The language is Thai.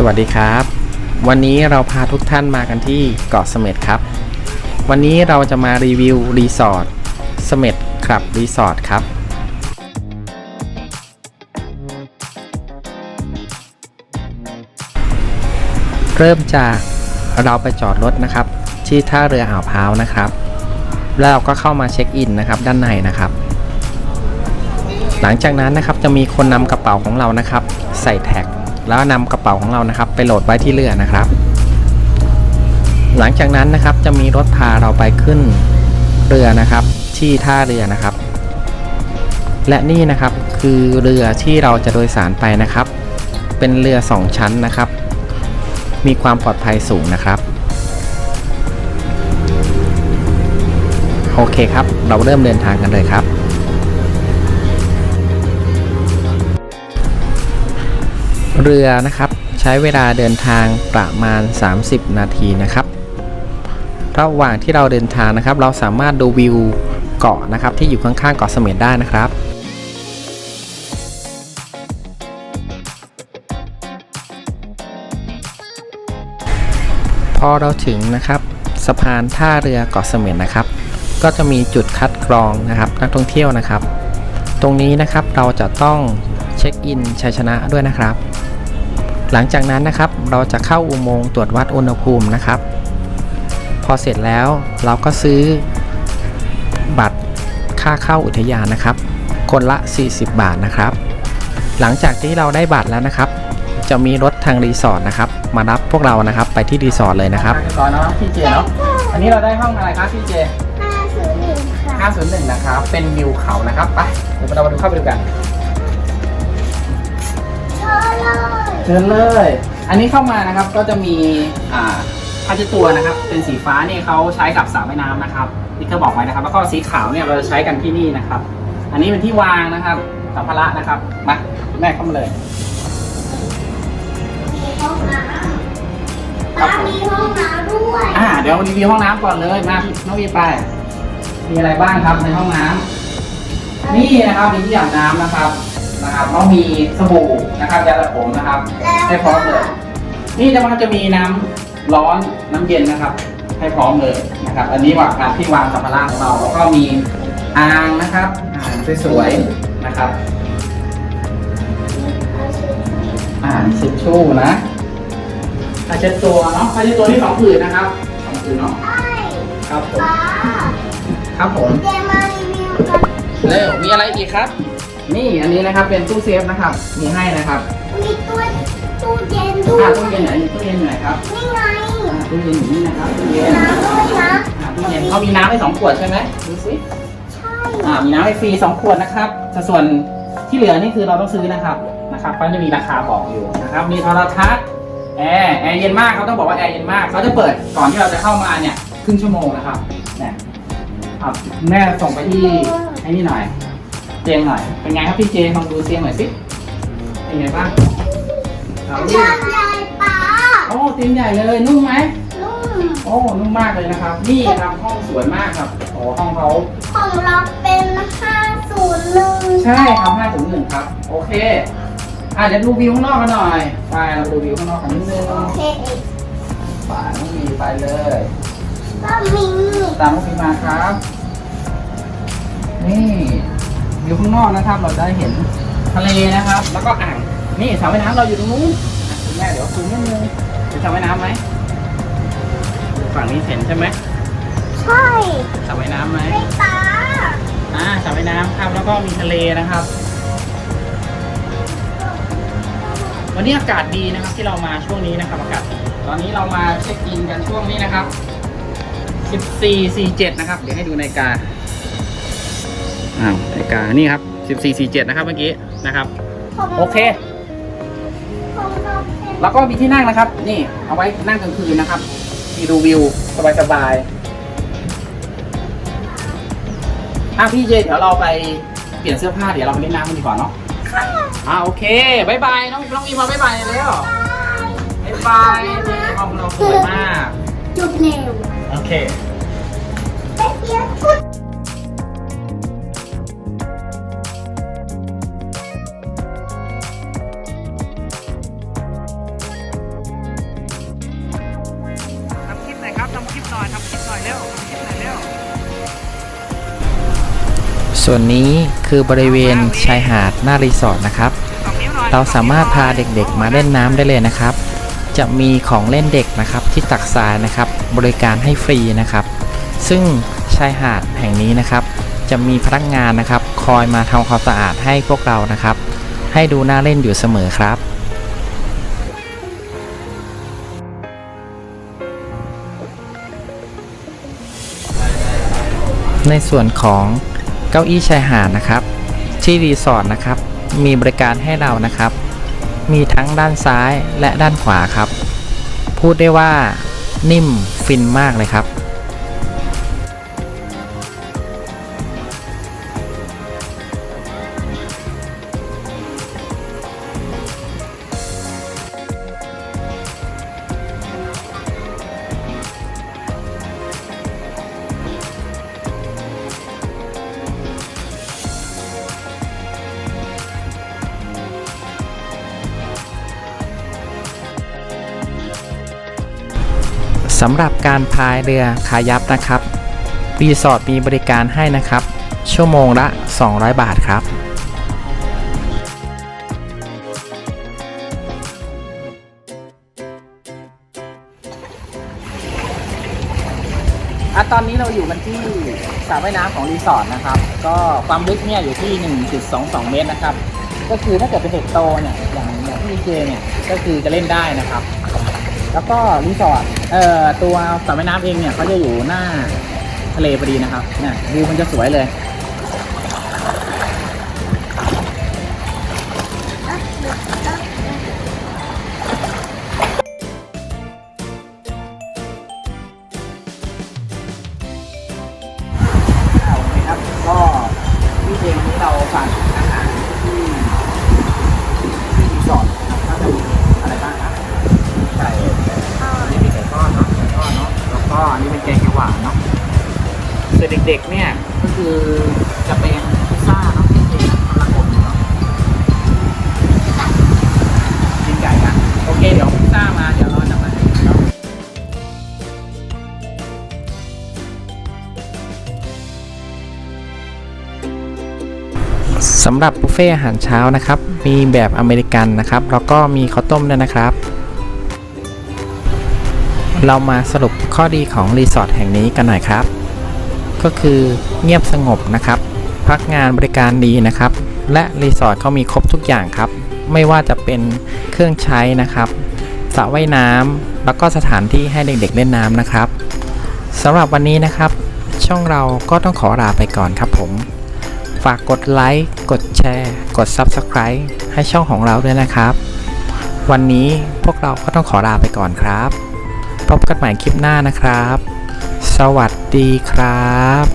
สวัสดีครับ วันนี้เราพาทุกท่านมากันที่เกาะเสม็ดครับ วันนี้เราจะมารีวิวรีสอร์ทเสม็ดคลับรีสอร์ทครับ เริ่มจากเราไปจอดรถนะครับ ที่ท่าเรืออ่าวพร้าวนะครับ แล้วเราก็เข้ามาเช็คอินนะครับด้านในนะครับ หลังจากนั้นนะครับจะมีคนนำกระเป๋าของเรานะครับ ใส่แท็ก แล้วนำกระเป๋าของเรานะครับ ไปโหลดไว้ที่เรือนะครับ หลังจากนั้นนะครับจะมีรถพาเราไปขึ้นเรือนะครับ ที่ท่าเรือนะครับ และนี่นะครับคือเรือที่เราจะโดยสารไปนะครับ เป็นเรือสองชั้นนะครับ มีความปลอดภัยสูงนะครับโอเคครับ เราเริ่มเดินทางกันเลยครับ เรือนะครับ ใช้เวลาเดินทางประมาณ 30 นาทีนะครับ ระหว่างที่เราเดินทางนะครับ เราสามารถดูวิวเกาะนะครับ ที่อยู่ข้างๆเกาะเสม็ดได้นะครับพอเราถึงนะครับสะพานท่าเรือเกาะเสม็ดนะครับ ก็จะมีจุดคัดกรองนะครับนักท่องเที่ยวนะครับ ตรงนี้นะครับเราจะต้องเช็คอินชัยชนะด้วยนะครับ หลังจากนั้นนะครับเราจะเข้าอุโมงค์ตรวจวัดอุณหภูมินะครับ พอเสร็จแล้วเราก็ซื้อบัตรค่าเข้าอุทยานนะครับ คนละ 40 บาทนะครับ หลังจากที่เราได้บัตรแล้วนะครับ จะมีรถทางรีสอร์ทนะครับ มารับพวกเรานะครับไปที่รีสอร์ทเลยนะครับรีสอร์ทเนาะพี่เจเนาะอันนี้เราได้ห้องอะไรครับพี่เจ501ค่ะ501นะครับเป็นวิวเขานะครับไปเดี๋ยวเรามาดูเข้าไปดูกัน เลยเชิญเลย อันนี้เข้ามานะครับก็จะมีอ่าผ้าเช็ดตัวนะครับ เป็นสีฟ้าเนี่ยเขาใช้กับสระว่ายน้ำนะครับที่เขาบอกไว้นะครับ แล้วก็สีขาวเนี่ยเราจะใช้กันที่นี่นะครับ อันนี้เป็นที่วางนะครับสัมภาระนะครับมาแม่เข้ามาเลยมีห้องน้ครับำผมมีห้องน้ำด้วยอ่าเดี๋ยวรีวิวห้องน้ำก่อนเลยมาน้องวีไป มีอะไรบ้างครับในห้องน้ำนี่นะครับมีที่อาบน้ำนะครับ นะครับต้องมีสบู่นะครับยาสระผมนะครับให้พร้อมเลยนี่จะมันจะมีน้ำร้อนน้ำเย็นนะครับ ให้พร้อมเลยนะครับ อันนี้วางการที่วางสัมภาระของเราแล้วก็มีอ่างนะครับอ่างสวยๆนะครับอ่างเช็ดชู่นะผ้าเช็ดตัวเนาะผ้าเช็ดตัวที่สองผืนนะครับสองผืนเนาะใช่ครับผมป้าครับผมเจมารีวิวกันเร็วมีอะไรอีกครับ นี่อันนี้นะครับเป็นตู้เซฟนะครับ มีให้นะครับมีตัวตู้เย็นด้วอ่ายตู้เย็นไหนมีตู้เย็นอยู่ไหนครับนี่ไงอ่าตู้เย็นอยู่นี่นะครับตู้เย็นน้ำด้วยนะอ่าตู้เย็นเขามีน้ำให้สองขวดใช่ไหมดูสิใช่อ่ามีน้ำให้ฟรีสองขวดนะครับแต่ส่วนที่เหลือนี่คือเราต้องซื้อนะครับนะครับเขาจะมีราคาบอกอยู่นะครับ มีโทรทัศน์แอร์แอร์เย็นมากเขาต้องบอกว่าแอร์เย็นมากเขาจะเปิดก่อนที่เราจะเข้ามาเนี่ยครึ่งชั่วโมงนะครับเนี่ยครับแม่ส่งไปที่ไอ้นี่หน่อย เตียงหน่อย เป็นไงครับพี่เจลองดูเตียงหน่อยสิ เป็นไงบ้างเอาดิชาใหญ่ป้าโอ้เตียงใหญ่เลยนุ่มไหมนุ่มโอ้นุ่มมากเลยนะครับ นี่ครับห้องสวยมากครับโอ้ห้องเขาของเราเป็น501ใช่ครับ501ครับ โอเคอะเดี๋ยวดูวิวข้างนอกกันหน่อยไปเราดูวิวข้างนอกกันนิดนึงโอเคไปน้องมีไปเลยก็มีตามน้องมีมาครับนี่ วิวข้างนอกนะครับ เราได้เห็นทะเลนะครับ แล้วก็อ่างนี่สระว่ายน้ำเราอยู่ตรงนู้นอะคุณแม่เดี๋ยวคุณนิดนึงเห็นสระว่ายน้ำไหมฝั่งนี้เห็นใช่ไหมใช่สระว่ายน้ำไหมไม่ป้าอ่าสระว่ายน้ำครับแล้วก็มีทะเลนะครับ วันนี้อากาศดีนะครับที่เรามาช่วงนี้นะครับอากาศดีตอนนี้เรามาเช็คอินกันช่วงนี้นะครับ 14 47 นะครับ เดี๋ยวให้ดูนาฬิกา อ้าวนาฬิกานี่ครับ14 47นะครับเมื่อกี้นะครับ โอเคของเราเป็นแล้วก็มีที่นั่งนะครับ นี่เอาไว้นั่งกลางคืนนะครับมีดูวิวสบายๆอะพี่เจเดี๋ยวเราไปเปลี่ยนเสื้อผ้าเดี๋ยวเราไปเล่นน้ำกันดีกว่าเนาะข้างอ่าโอเคบายบายน้องน้องอีมาบายบายแล้วบายบายนี่ห้องเราสวยมาก จุดเร็วโอเค ทำคลิปหน่อยเร็วทำคลิปหน่อยเร็วส่วนนี้คือบริเวณชายหาดหน้ารีสอร์ทนะครับ สองนิ้วหน่อยเราสามารถพาเด็กๆ มาเล่นน้ำได้เลยนะครับ จะมีของเล่นเด็กนะครับที่ตักทรายนะครับ บริการให้ฟรีนะครับ ซึ่งชายหาดแห่งนี้นะครับ จะมีพนักงานนะครับ คอยมาทำความสะอาดให้พวกเรานะครับ ให้ดูน่าเล่นอยู่เสมอครับ ในส่วนของเก้าอี้ชายหาดนะครับ ที่รีสอร์ทนะครับ มีบริการให้เรานะครับ มีทั้งด้านซ้ายและด้านขวาครับ พูดได้ว่านิ่มฟินมากเลยครับ สำหรับการพายเรือคายับนะครับรีสอร์ทมีบริการให้นะครับ ชั่วโมงละ 200 บาทครับ อะตอนนี้เราอยู่กันที่สระว่ายน้ำของรีสอร์ทนะครับ ก็ความลึกเนี่ยอยู่ที่ 1.22 เมตรนะครับ ก็คือถ้าเกิดเป็นเด็กโตเนี่ยอย่างอย่างที่เจเนี่ยก็คือจะเล่นได้นะครับ แล้วก็รีสอร์ทเอ่อตัวสระว่ายน้ำเองเนี่ยเขาจะอยู่หน้าทะเลพอดีนะครับเนี่ยวิวมันจะสวยเลย โอเคครับ ก็ที่เพลงนี้เราฝากอาหารที่ที่รีสอร์ทนะครับก็จะมีอะไรบ้างครับไก่อันนี้มีไก่ทอดเนาะไก่ทอดเนาะแล้วก็อันนี้เป็นแกงเขียวหวานเนาะ ส่วนเด็กๆเนี่ยก็คือจะเป็นพิซซ่าเนาะที่เป็นกำลังอบอยู่เนาะกินไก่กันโอเค เดี๋ยวพิซซ่ามาเดี๋ยวเราจะมาให้เนาะสำหรับบุฟเฟ่อาหารเช้านะครับ มีแบบอเมริกันนะครับ แล้วก็มีข้าวต้มด้วยนะครับ เรามาสรุปข้อดีของรีสอร์ทแห่งนี้กันหน่อยครับ ก็คือเงียบสงบนะครับ พักงานบริการดีนะครับ และรีสอร์ทเขามีครบทุกอย่างครับ ไม่ว่าจะเป็นเครื่องใช้นะครับสระว่ายน้ำแล้วก็สถานที่ให้เด็กๆเล่นน้ำนะครับสำหรับวันนี้นะครับ ช่องเราก็ต้องขอลาไปก่อนครับผม ฝากกดไลค์ กดแชร์ กด Subscribe ให้ช่องของเราด้วยนะครับ วันนี้พวกเราก็ต้องขอลาไปก่อนครับ พบกันใหม่คลิปหน้านะครับ สวัสดีครับ